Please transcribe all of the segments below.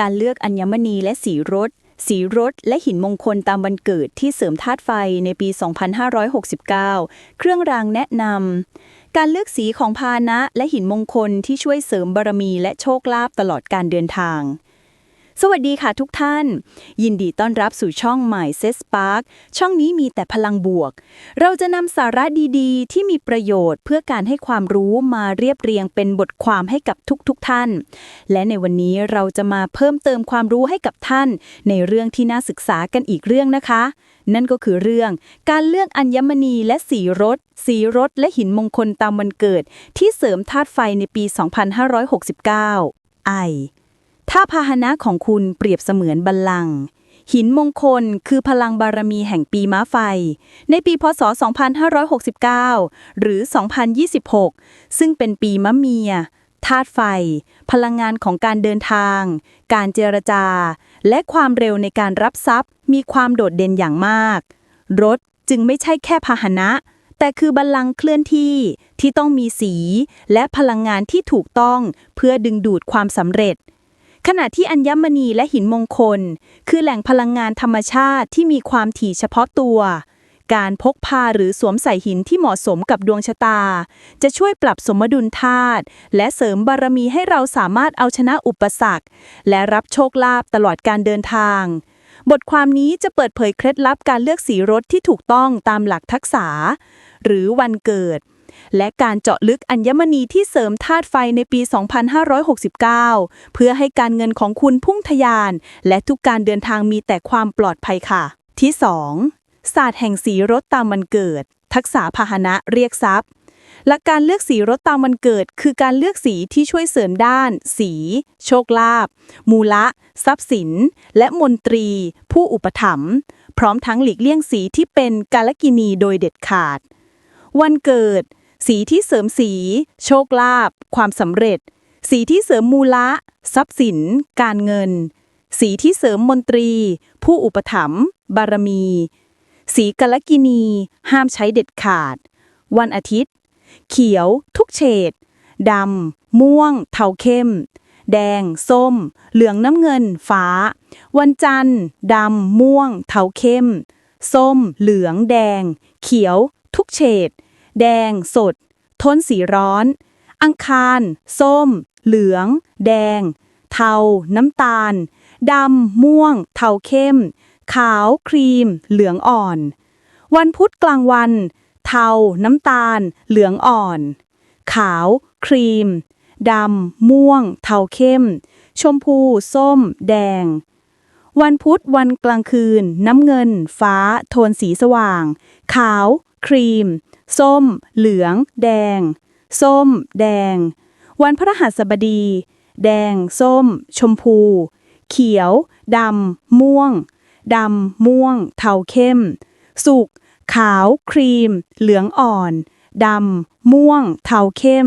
การเลือกอัญมณีและสีรถ สีรถและหินมงคลตามวันเกิดที่เสริมธาตุไฟในปี 2569 เครื่องรางแนะนำ การเลือกสีของพานะและหินมงคลที่ช่วยเสริมบารมีและโชคลาภตลอดการเดินทาง สวัสดีค่ะทุกท่าน ยินดีต้อนรับสู่ช่องใหม่เซสปาร์คช่องนี้มีแต่พลังบวก เราจะนำสาระดีๆ ที่มีประโยชน์เพื่อการให้ความรู้มาเรียบเรียงเป็นบทความให้กับทุกๆทท่าน และในวันนี้เราจะมาเพิ่มเติมความรู้ให้กับท่าน ในเรื่องที่น่าศึกษากันอีกเรื่องนะคะ นั่นก็คือเรื่องการเลือกอัญมณีและสีรถ สีรถและหินมงคลตามวันเกิด ที่เสริมธาตุไฟในปี 2569 ไอ ถ้าพาหนะของคุณเปรียบเสมือนบัลลังก์หินมงคลคือพลังบารมีแห่งปีม้าไฟ ในปีพศ 2569 หรือ 2026 ซึ่งเป็นปีมะเมียธาตุไฟ พลังงานของการเดินทาง การเจรจา และความเร็วในการรับทรัพย์ มีความโดดเด่นอย่างมาก รถจึงไม่ใช่แค่พาหนะ แต่คือบัลลังก์เคลื่อนที่ที่ต้องมีสี และพลังงานที่ถูกต้องเพื่อดึงดูดความสำเร็จ ขณะที่อัญมณีและหินมงคล คือแหล่งพลังงานธรรมชาติที่มีความถี่เฉพาะตัว การพกพาหรือสวมใส่หินที่เหมาะสมกับดวงชะตา จะช่วยปรับสมดุลธาตุและเสริมบารมีให้เราสามารถเอาชนะอุปสรรค และรับโชคลาภตลอดการเดินทาง บทความนี้จะเปิดเผยเคล็ดลับการเลือกสีรถที่ถูกต้องตามหลักทักษะหรือวันเกิด และการเจาะลึกอัญมณีที่เสริมธาตุไฟในปี 2569 เพื่อให้การเงินของคุณพุ่งทะยาน และทุกการเดินทางมีแต่ความปลอดภัยค่ะ ที่ 2. ศาสตร์แห่งสีรถตามวันเกิด ทักษะพาหนะเรียกทรัพย์หลักการเลือกสีรถตามวันเกิด คือการเลือกสีที่ช่วยเสริมด้าน สี โชคลาภมูละ ทรัพย์สิน และมนตรี ผู้อุปถัมภ์พร้อมทั้งหลีกเลี่ยงสีที่เป็นกาลกินีโดยเด็ดขาด วันเกิด สีที่เสริมสี โชคลาภความสำเร็จ สีที่เสริมมูละ ทรัพย์สิน การเงิน สีที่เสริมมนตรี ผู้อุปถัมภ์บารมี สีกาลกินี ห้ามใช้เด็ดขาด วันอาทิตย์ เขียว ทุกเฉดดำ ม่วง เทาเข้ม แดง ส้ม เหลืองน้ำเงิน ฟ้า วันจันทร์ดำ ม่วง เทาเข้ม ส้ม เหลือง แดง เขียว ทุกเฉด แดง สดทนสีร้อน อังคาร ส้ม เหลือง แดง เทา น้ำตาล ดำ ม่วง เทาเข้ม ขาว ครีม เหลืองอ่อน วันพุธกลางวัน เทา น้ำตาล เหลืองอ่อน ขาว ครีม ดำ ม่วง เทาเข้ม ชมพู ส้ม แดงวันพุธวันกลางคืน น้ำเงิน ฟ้า โทนสีสว่าง ขาว ครีม ส้ม เหลือง แดง ส้ม แดง วันพฤหัสบดี แดง ส้ม ชมพู เขียว ดำ ม่วง ดำ ม่วง เทาเข้ม สุก ขาว ครีม เหลืองอ่อน ดำ ม่วง เทาเข้ม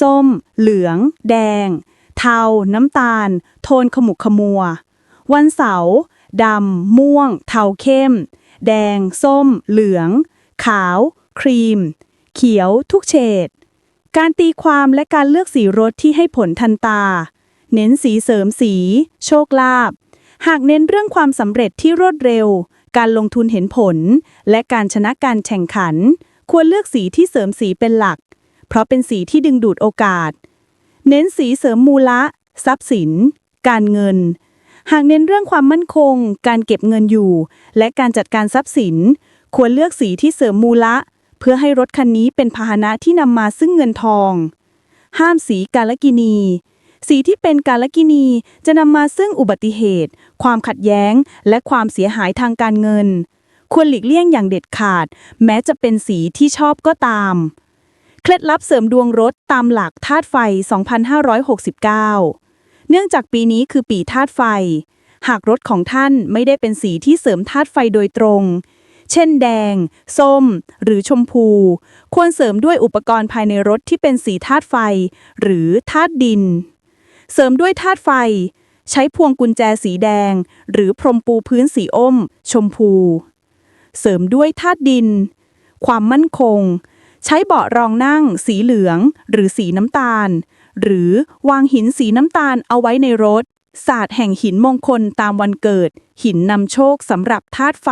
ส้ม เหลือง แดง เทา น้ำตาล โทนขมุกขมัว วันเสาร์ดำ ม่วง เทาเข้ม แดง ส้ม เหลือง ขาว ครีม เขียว ทุกเฉด การตีความและการเลือกสีรถที่ให้ผลทันตา เน้นสีเสริมสี โชคลาภ หากเน้นเรื่องความสำเร็จที่รวดเร็ว การลงทุนเห็นผล และการชนะการแข่งขัน ควรเลือกสีที่เสริมสีเป็นหลัก เพราะเป็นสีที่ดึงดูดโอกาส เน้นสีเสริมมูละ ทรัพย์สิน การเงินหากเน้นเรื่องความมั่นคง การเก็บเงินอยู่ และการจัดการทรัพย์สิน ควรเลือกสีที่เสริมมูละ เพื่อให้รถคันนี้เป็นพาหนะที่นำมาซึ่งเงินทอง ห้ามสีกาลกินี สีที่เป็นกาลกินีจะนำมาซึ่งอุบัติเหตุ ความขัดแย้ง และความเสียหายทางการเงิน ควรหลีกเลี่ยงอย่างเด็ดขาด แม้จะเป็นสีที่ชอบก็ตาม เคล็ดลับเสริมดวงรถตามหลักธาตุไฟ 2569 เนื่องจากปีนี้คือปีธาตุไฟหากรถของท่านไม่ได้เป็นสีที่เสริมธาตุไฟโดยตรง เช่นแดง ส้ม หรือชมพู ควรเสริมด้วยอุปกรณ์ภายในรถที่เป็นสีธาตุไฟ หรือธาตุดิน เสริมด้วยธาตุไฟ ใช้พวงกุญแจสีแดง หรือพรมปูพื้นสีอ้ม ชมพู เสริมด้วยธาตุดิน ความมั่นคง ใช้เบาะรองนั่ง สีเหลือง หรือสีน้ำตาล หรือวางหินสีน้ำตาลเอาไว้ในรถ ศาสตร์แห่งหินมงคลตามวันเกิด หินนำโชคสำหรับธาตุไฟ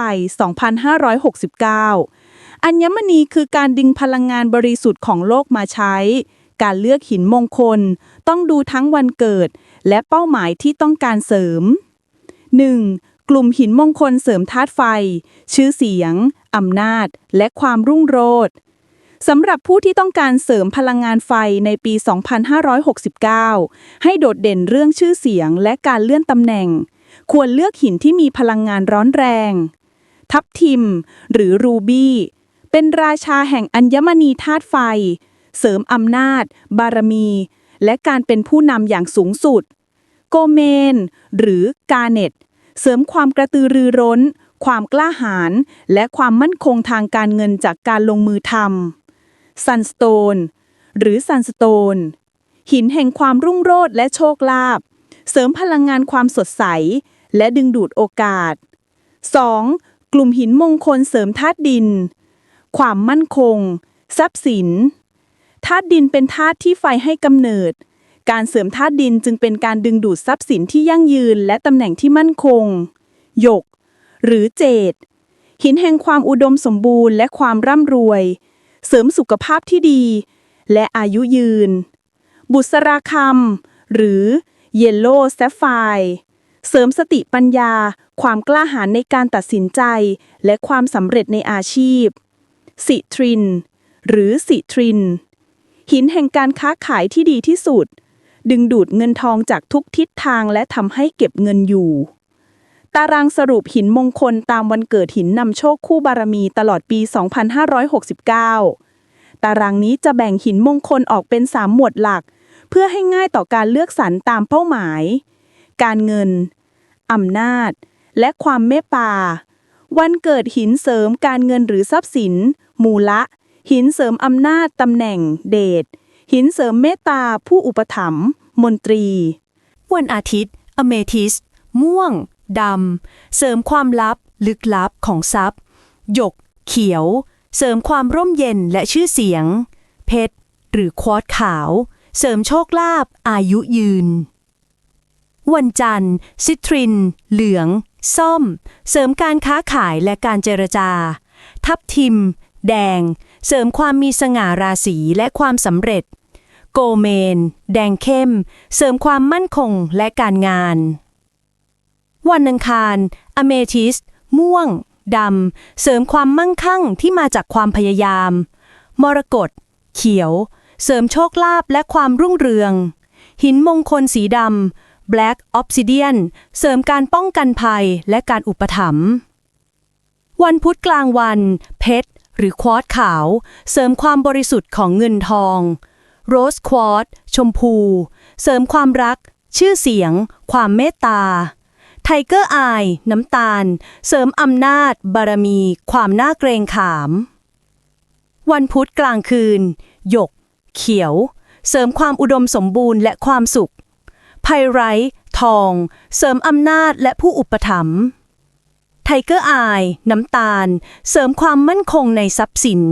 2569 อัญมณีคือการดึงพลังงานบริสุทธิ์ของโลกมาใช้ การเลือกหินมงคล ต้องดูทั้งวันเกิด และเป้าหมายที่ต้องการเสริม 1. กลุ่มหินมงคลเสริมธาตุไฟ ชื่อเสียงอำนาจ และความรุ่งโรจน์ สำหรับผู้ที่ต้องการเสริมพลังงานไฟในปี 2569 ให้โดดเด่นเรื่องชื่อเสียงและการเลื่อนตำแหน่ง ควรเลือกหินที่มีพลังงานร้อนแรง ทับทิม หรือรูบี้ เป็นราชาแห่งอัญมณีธาตุไฟ เสริมอำนาจ บารมี และการเป็นผู้นำอย่างสูงสุด โกเมน หรือกาเนตเสริมความกระตือรือร้นความกล้าหาญและความมั่นคงทางการเงินจากการลงมือทำ ซันสโตนหรือซันสโตนหินแห่งความรุ่งโรจน์และโชคลาภเสริมพลังงานความสดใส และดึงดูดโอกาส 2. กลุ่มหินมงคลเสริมธาตุดิน ความมั่นคง ทรัพย์สินธาตุดินเป็นธาตุที่ไฟให้กำเนิด การเสริมธาตุดินจึงเป็นการดึงดูดทรัพย์สินที่ยั่งยืนและตำแหน่งที่มั่นคง หยก หรือเจดหินแห่งความอุดมสมบูรณ์และความร่ำรวย เสริมสุขภาพที่ดี และอายุยืน บุษราคำหรือเยลโล่แซฟไฟเสริมสติปัญญา ความกล้าหาญในการตัดสินใจ และความสำเร็จในอาชีพ สิทริน หรือสิทริน หินแห่งการค้าขายที่ดีที่สุด ดึงดูดเงินทองจากทุกทิศทางและทำให้เก็บเงินอยู่ ตารางสรุปหินมงคลตามวันเกิดหินนำโชคคู่บารมีตลอดปี 2569 ตารางนี้จะแบ่งหินมงคลออกเป็น 3 หมวดหลัก เพื่อให้ง่ายต่อการเลือกสรรตามเป้าหมาย การเงิน อำนาจ และความเมตตา วันเกิดหินเสริมการเงินหรือทรัพย์สิน มูละ หินเสริมอำนาจตำแหน่ง เดช หินเสริมเมตตา ผู้อุปถัมภ์ มนตรี วันอาทิตย์ อเมทิส ม่วง ดำ เสริมความลับ ลึกลับของทรัพย์ หยก เขียว เสริมความร่มเย็นและชื่อเสียง เพชร หรือควอตขาว เสริมโชคลาภอายุยืน วันจันทร์ ซิตริน เหลือง ส้ม เสริมการค้าขายและการเจรจา ทับทิม แดง เสริมความมีสง่าราศีและความสำเร็จโกเมน แดงเข้ม เสริมความมั่นคงและการงาน วันอังคาร อเมทิส ม่วง ดำ เสริมความมั่งคั่งที่มาจากความพยายาม มรกต เขียว เสริมโชคลาภและความรุ่งเรือง หินมงคลสีดำ Black Obsidian เสริมการป้องกันภัยและการอุปถัมภ์ วันพุธกลางวัน เพชร หรือควอตขาว เสริมความบริสุทธิ์ของเงินทอง โรสควอตชมพู เสริมความรัก ชื่อเสียง ความเมตตา ไทเกอร์อาย น้ำตาล เสริมอำนาจ บารมี ความน่าเกรงขาม วันพุธกลางคืน หยก เขียว เสริมความอุดมสมบูรณ์และความสุขไพไรทอง เสริมอำนาจและผู้อุปถัมภ์ไทเกอร์อาย น้ำตาล เสริมความมั่นคงในทรัพย์สิน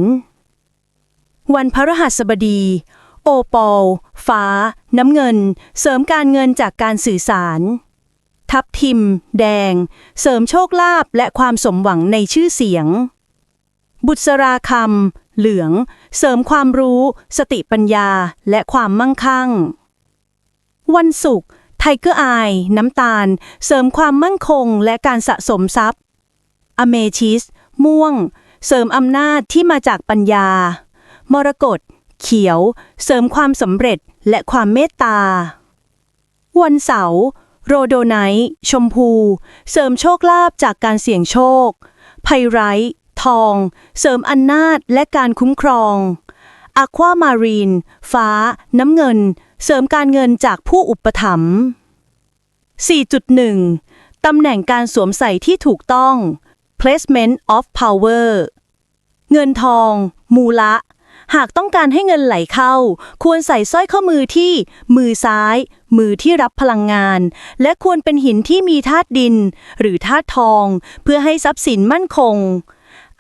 วันพฤหัสบดี โอปอล ฟ้า น้ำเงิน เสริมการเงินจากการสื่อสาร ทับทิม แดง เสริมโชคลาภและความสมหวังในชื่อเสียง บุษราคำเหลือง เสริมความรู้ สติปัญญาและความมั่งคั่ง วันศุกร์ไทเกอร์อายน้ำตาล เสริมความมั่นคงและการสะสมทรัพย์ อเมชิส ม่วง เสริมอำนาจที่มาจากปัญญา มรกตเขียว เสริมความสำเร็จและความเมตตา วันเสาร์ โรโดไนท์ชมพู เสริมโชคลาภจากการเสี่ยงโชค ไพไรท์ทอง เสริมอำนาจและการคุ้มครองอะความารีน ฟ้า น้ำเงิน เสริมการเงินจากผู้อุปถัมภ์ 4.1 ตำแหน่งการสวมใส่ที่ถูกต้อง placement of power เงินทอง มูละ หากต้องการให้เงินไหลเข้า ควรใส่สร้อยข้อมือที่ มือซ้าย มือที่รับพลังงาน และควรเป็นหินที่มีธาตุดิน หรือธาตุทอง เพื่อให้ทรัพย์สินมั่นคง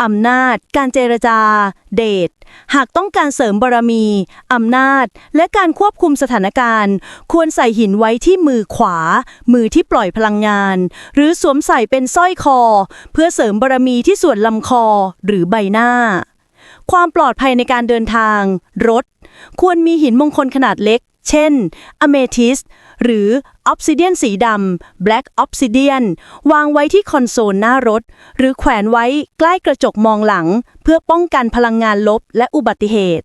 อำนาจ การเจรจา เดชหากต้องการเสริมบารมี อำนาจ และการควบคุมสถานการณ์ ควรใส่หินไว้ที่มือขวา มือที่ปล่อยพลังงาน หรือสวมใส่เป็นสร้อยคอ เพื่อเสริมบารมีที่ส่วนลำคอหรือใบหน้า ความปลอดภัยในการเดินทาง รถ ควรมีหินมงคลขนาดเล็ก เช่น อเมทิส หรือออฟซิเดียนสีดำ Black Obsidian วางไว้ที่คอนโซลหน้ารถ หรือแขวนไว้ใกล้กระจกมองหลัง เพื่อป้องกันพลังงานลบและอุบัติเหตุ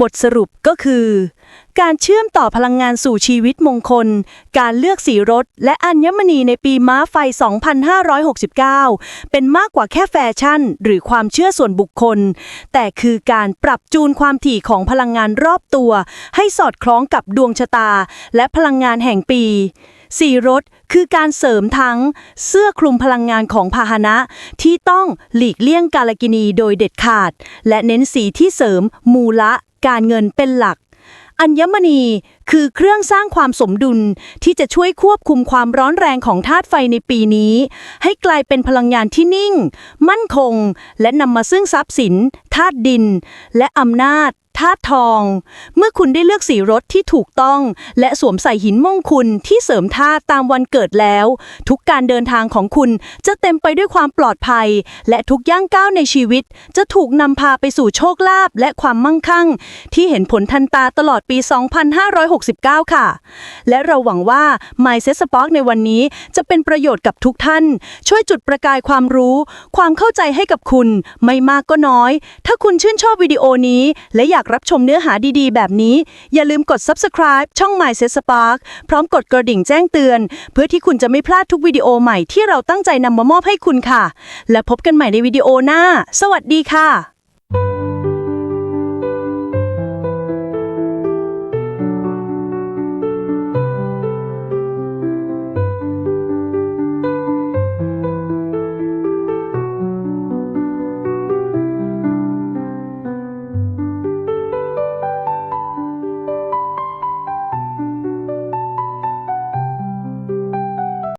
บทสรุปก็คือ การเชื่อมต่อพลังงานสู่ชีวิตมงคล การเลือกสีรถ และอัญมณีในปีม้าไฟ 2569 เป็นมากกว่าแค่แฟชั่น หรือความเชื่อส่วนบุคคล แต่คือการปรับจูนความถี่ของพลังงานรอบตัว ให้สอดคล้องกับดวงชะตา และพลังงานแห่งปี สีรถคือการเสริมทั้งเสื้อคลุมพลังงานของพาหนะ ที่ต้องหลีกเลี่ยงกาลกินีโดยเด็ดขาด และเน้นสีที่เสริมมูละ การเงินเป็นหลัก อัญมณี คือเครื่องสร้างความสมดุลที่จะช่วยควบคุมความร้อนแรงของธาตุไฟในปีนี้ ให้กลายเป็นพลังงานที่นิ่ง มั่นคง และนำมาซึ่งทรัพย์สินธาตุดิน และอำนาจธาตุทอง เมื่อคุณได้เลือกสีรถที่ถูกต้อง และสวมใส่หินมงคลที่เสริมธาตุตามวันเกิดแล้ว ทุกการเดินทางของคุณจะเต็มไปด้วยความปลอดภัย และทุกย่างก้าวในชีวิต จะถูกนำพาไปสู่โชคลาภและความมั่งคั่ง ที่เห็นผลทันตาตลอดปี2569 ค่ะ และเราหวังว่า My s e t Spark ในวันนี้จะเป็นประโยชน์กับทุกท่าน ช่วยจุดประกายความรู้ ความเข้าใจให้กับคุณ ไม่มากก็น้อย ถ้าคุณชื่นชอบวิดีโอนี้ และอยากรับชมเนื้อหาดีๆ แบบนี้ อย่าลืมกด subscribe ช่อง My s e t Spark พร้อมกดกระดิ่งแจ้งเตือน เพื่อที่คุณจะไม่พลาดทุกวิดีโอใหม่ที่เราตั้งใจนำมามอบให้คุณค่ะ และพบกันใหม่ในวิดีโอหน้า สวัสดีค่ะ